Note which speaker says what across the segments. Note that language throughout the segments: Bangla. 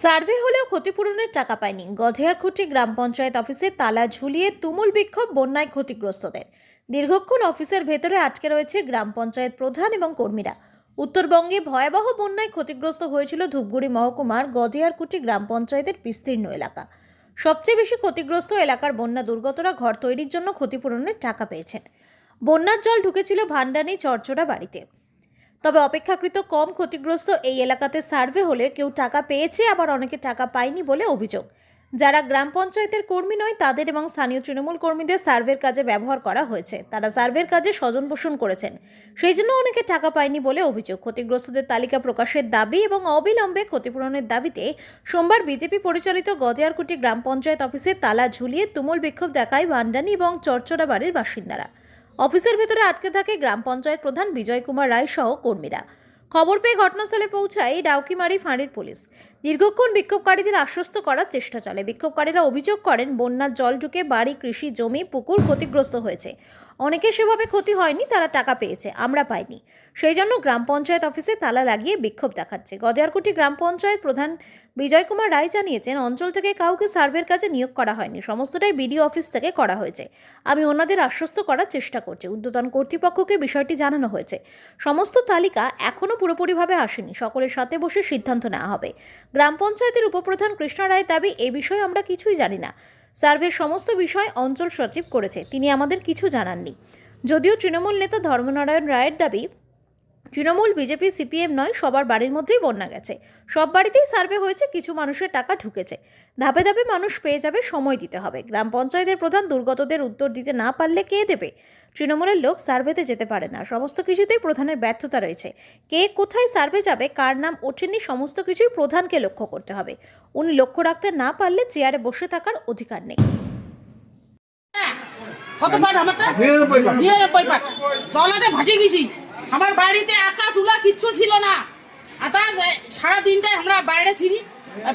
Speaker 1: সার্ভে হলেও ক্ষতিপূরণের টাকা পায়নি। গধেয়ারখুটি গ্রাম পঞ্চায়েত অফিসে তালা ঝুলিয়ে তুমুল বিক্ষোভ, বন্যায় ক্ষতিগ্রস্তদের। দীর্ঘক্ষণ অফিসের ভেতরে আটকে রয়েছে গ্রাম পঞ্চায়েত প্রধান এবং কর্মীরা। উত্তরবঙ্গে ভয়াবহ বন্যায় ক্ষতিগ্রস্ত হয়েছিল ধূপগুড়ি মহকুমার গধেয়ারকুটি গ্রাম পঞ্চায়েতের বিস্তীর্ণ এলাকা। সবচেয়ে বেশি ক্ষতিগ্রস্ত এলাকার বন্যা দুর্গতরা ঘর তৈরির জন্য ক্ষতিপূরণের টাকা পেয়েছেন। বন্যার জল ঢুকেছিল ভান্ডানি, চরচড়া বাড়িতে। তবে অপেক্ষাকৃত কম ক্ষতিগ্রস্ত এই এলাকাতে সার্ভে হলে কেউ টাকা পেয়েছে, আবার অনেকে টাকা পায়নি বলে অভিযোগ। যারা গ্রাম পঞ্চায়েতের কর্মী নয়, তাদের এবং স্থানীয় তৃণমূল কর্মীদের সার্ভের কাজে ব্যবহার করা হয়েছে। তারা সার্ভের কাজে স্বজন পোষণ করেছেন। সেই জন্য অনেকে টাকা পায়নি বলে অভিযোগ। ক্ষতিগ্রস্তদের তালিকা প্রকাশের দাবি এবং অবিলম্বে ক্ষতিপূরণের দাবিতে সোমবার বিজেপি পরিচালিত গজিয়ারকুটি গ্রাম পঞ্চায়েত অফিসে তালা ঝুলিয়ে তুমুল বিক্ষোভ দেখায় ভান্ডানি এবং চরচড়া বাড়ির বাসিন্দারা। অফিসের ভেতরে আটকে থাকে গ্রাম পঞ্চায়েত প্রধান বিজয় কুমার রায় সহ কর্মীরা। খবর পেয়ে ঘটনাস্থলে পৌঁছায় ডাউকিমারি ফাঁড়ির পুলিশ। দীর্ঘক্ষণ বিক্ষোভকারীদের আশ্বস্ত করার চেষ্টা চলে। বিক্ষোভকারীরা অভিযোগ করেন, বন্যার জল ঢুকে বাড়ি, কৃষি, জমি, পুকুর ক্ষতিগ্রস্ত হয়েছে। অনেকের সেভাবে ক্ষতি হয়নি, তারা টাকা পেয়েছে, আমরা পাইনি। সেই জন্য গ্রাম পঞ্চায়েত অফিসে তালা লাগিয়ে বিক্ষোভ দেখাচ্ছে। গদিয়ারকুটি গ্রাম পঞ্চায়েত প্রধান বিজয় কুমার রায় জানিয়েছেন, অঞ্চল থেকে কাউকে সার্ভের কাজে নিয়োগ করা হয়নি, সমস্তটাই বিডিও অফিস থেকে করা হয়েছে। আমি ওনাদের আশ্বস্ত করার চেষ্টা করছি উদ্যোতন কর্তৃপক্ষকে বিষয়টি জানানো হয়েছে। সমস্ত তালিকা এখনও পুরোপুরিভাবে আসেনি, সকলের সাথে বসে সিদ্ধান্ত নেওয়া হবে। গ্রাম পঞ্চায়েতের উপপ্রধান কৃষ্ণা রায় দাবি, এ বিষয়ে আমরা কিছুই জানি না। সার্ভের সমস্ত বিষয় অঞ্চল সচিব করেছে। তিনি আমাদের কিছু জানাননি। যদিও তৃণমূল নেতা ধর্মনারায়ণ রায়ের দাবি তৃণমূল, বিজেপি, সিপিএম নয়, সবার বাড়ির মধ্যেই বন্যা গেছে। সব বাড়িতেই সার্ভে হয়েছে, কিছু মানুষের টাকা ঢুকেছে। ধাপে ধাপে মানুষ পেয়ে যাবে সময় দিতে হবে। গ্রাম পঞ্চায়েতের প্রধান দুর্গতদের উত্তর দিতে না পারলে কে দেবে? তৃণমূলের লোক সার্ভেতে যেতে পারে না। সমস্ত কিছুতেই প্রধানের ব্যর্থতা রয়েছে। কে কোথায় সার্ভে যাবে, কার নাম ওঠেনি, সমস্ত কিছুই প্রধানকে লক্ষ্য করতে হবে। উনি লক্ষ্য রাখতে না পারলে চেয়ারে বসে থাকার অধিকার নেই।
Speaker 2: কত পাট আমারটা নিরানব্বই পাট জলাতে ভাসে গেছি। আমার বাড়িতে একা তুলা কিচ্ছু ছিল না। সারা দিনটাই আমরা বাইরে ছিলি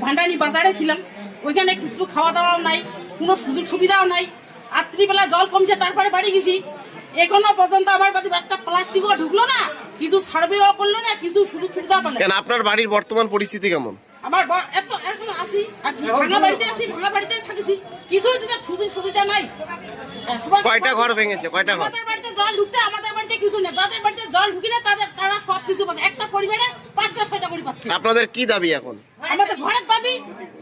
Speaker 2: ভান্ডানি বাজারে ছিলাম। ওইখানে কিছু খাওয়া দাওয়াও নাই, কোনো সুযোগ সুবিধাও নাই। রাত্রিবেলা জল কমছে, তারপরে বাড়ি গেছি। এখনও পর্যন্ত আমার বাড়ি একটা প্লাস্টিকও ঢুকলো না, কিছু সার্ভেও করল না, কিছু সুযোগ সুবিধা পেল।
Speaker 3: আপনার বাড়ির বর্তমান পরিস্থিতি কেমন?
Speaker 2: আমার এত এখন আসি আর ভাঙা বাড়িতে আছি ভাঙা বাড়িতে থাকিছি। কিছুই তো সুযোগ সুবিধা নাই।
Speaker 3: কয়টা ঘর ভেঙেছে? কয়টা ঘর?
Speaker 2: আমাদের বাড়িতে জল ঢুকতে আমাদের বাড়িতে কিছু নেই। যাদের বাড়িতে জল ঢুকি না তাদের তারা সব কিছু পাচ্ছে। একটা পরিবারে পাঁচটা ছয়টা করে পাচ্ছে।
Speaker 3: আপনাদের কি দাবি এখন?
Speaker 2: আমাদের ঘরের দাবি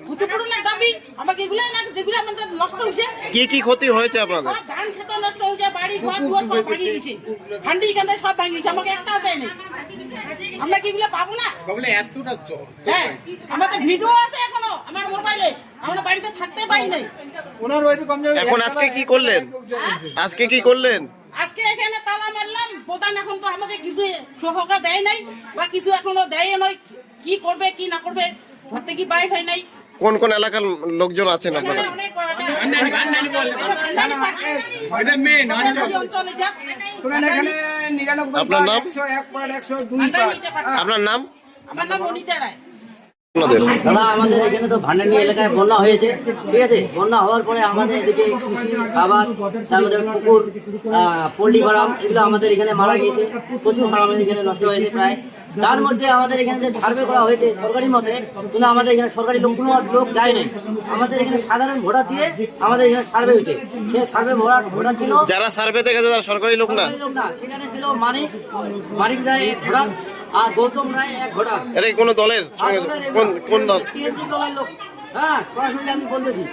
Speaker 2: ক্ষতিপূরণের দাবি আমাকে এগুলো না যেগুলো আমাদের নষ্ট হয়েছে।
Speaker 3: কি কি ক্ষতি হয়েছে আপনাদের?
Speaker 2: ধান খেতে নষ্ট হয়েছে বাড়ি ঘর দুয়ার সব ভাঙিয়ে গেছে হান্ডি কান্দে সব ভাঙিয়ে গেছে আমাকে একটাও দেয়নি আমরা কি এগুলো পাবো না? এতটা হ্যাঁ আমাদের ভিডিও আছে এখনও আমার মোবাইলে আমরা বাড়িতে থাকতে পারি নাই।
Speaker 4: ওনার হয়তো কম যাবে
Speaker 3: এখন আজকে কি করলেন? আজকে কি করলেন?
Speaker 2: আজকে এখানে তালা মারলাম প্রধান এখন তো আমাকে কিছু সহকা দেয় নাই বা কিছু এখনও দেয় নাই কি করবে কি না করবে ঘর থেকে বাইর হয় নাই।
Speaker 3: কোন কোন এলাকার লোকজন আছেন আপনারা?
Speaker 2: অঞ্চলে
Speaker 5: নিরানব্বই
Speaker 3: আপনার নাম?
Speaker 5: একশো এক একশো দুই।
Speaker 3: আপনার নাম
Speaker 2: আমার নাম অনিতা রায়
Speaker 6: দাদা আমাদের এখানে তো ভান্ডানি এলাকায় বন্যা হয়েছে ঠিক আছে? বন্যা হওয়ার পরে আমাদের এদিকে কৃষি আবাদ তার মধ্যে পুকুর পোল্ট্রি ফার্ম এগুলো আমাদের এখানে মারা গিয়েছে। প্রচুর ফার্ম এখানে নষ্ট হয়েছে প্রায়। তার মধ্যে আমাদের এখানে যে সার্ভে করা হয়েছে সরকারি মতে কিন্তু আমাদের এখানে সরকারি লোক কোনো লোক যায় নাই। আমাদের এখানে সাধারণ ভোটার দিয়ে আমাদের এখানে সার্ভে হয়েছে। সে সার্ভে ভোটার ভোটার ছিল
Speaker 3: যারা সার্ভেতে গেছে তারা সরকারি লোক না?
Speaker 6: সরকারি লোক না। সেখানে ছিল মানিক। মানিক রায় ভোটার। আর গৌতম রায় এক ঘোড়া।
Speaker 3: এটা কোন দলের কোন কোন দল?
Speaker 6: দলের লোক। হ্যাঁ সরাসরি আমি বলতেছি।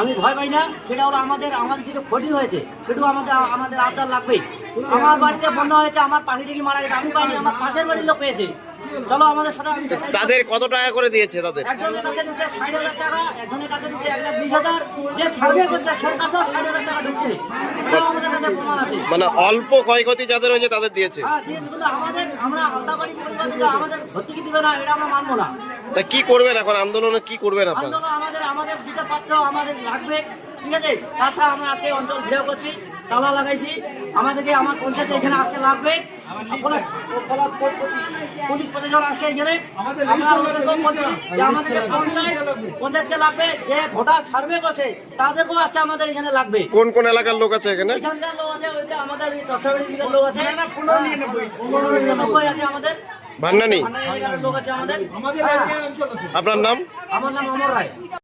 Speaker 6: আমি ভয় পাই না সেটা হলো আমাদের আমাদের যেটা ক্ষতি হয়েছে সেটাও আমাদের আমাদের আবদার লাগবেই। আমার বাড়িতে বন্যা হয়েছে আমার পাখিটিকে মারা গেছে আমি পাইনি আমার পাশের বাড়ির লোক পেয়েছে। চলো আমাদের সাথে
Speaker 3: তাদের কত টাকা করে দিয়েছে তাদের?
Speaker 6: একজনের কাছে ঢুকছে ষাট হাজার টাকা একজনের কাছে ঢুকছে এক লাখ বিশ হাজার। যে সার্ভে করছে সে কাছেও ষাট হাজার টাকা ঢুকছে আমাদের কাছে প্রমাণ আছে।
Speaker 3: মানে অল্প ক্ষয়ক্ষতি যাদের হয়েছে তাদের দিয়েছে।
Speaker 6: হ্যাঁ দিয়েছে কিন্তু আমাদের আমরা আলতাবাড়ি পরিবার থেকে আমাদের ভর্তি দিবে না এটা আমরা মানবো না।
Speaker 3: তা কি করবেন এখন? আন্দোলনে কি করবেন আপনারা?
Speaker 6: আমাদের আমাদের যেটা পাত্র আমাদের লাগবে ঠিক আছে? তাছাড়া আমরা আজকে অঞ্চল ঘিরে করছি তালা লাগাইছি। আমাদেরকে আমার পঞ্চায়েত এখানে আসতে লাগবে। পুলিশ- পুলিশ প্রশাসন আসছে এখানে। আমরা ওনাদেরকেও বলছি যে আমাদেরকে পঞ্চায়েত পঞ্চায়েতকে লাগবে যে ভোটার সার্ভে করছে তাদেরকেও আজকে আমাদের এখানে লাগবে।
Speaker 3: কোন কোন এলাকার লোক আছে এখানে?
Speaker 6: এখানকার লোক আছে আমাদের লোক আছে। আমাদের।
Speaker 3: ভান্ডানি?
Speaker 6: লোক আমাদের। হ্যাঁ।
Speaker 4: আছে।
Speaker 3: আপনার নাম?
Speaker 6: আমার নাম অমর রায়।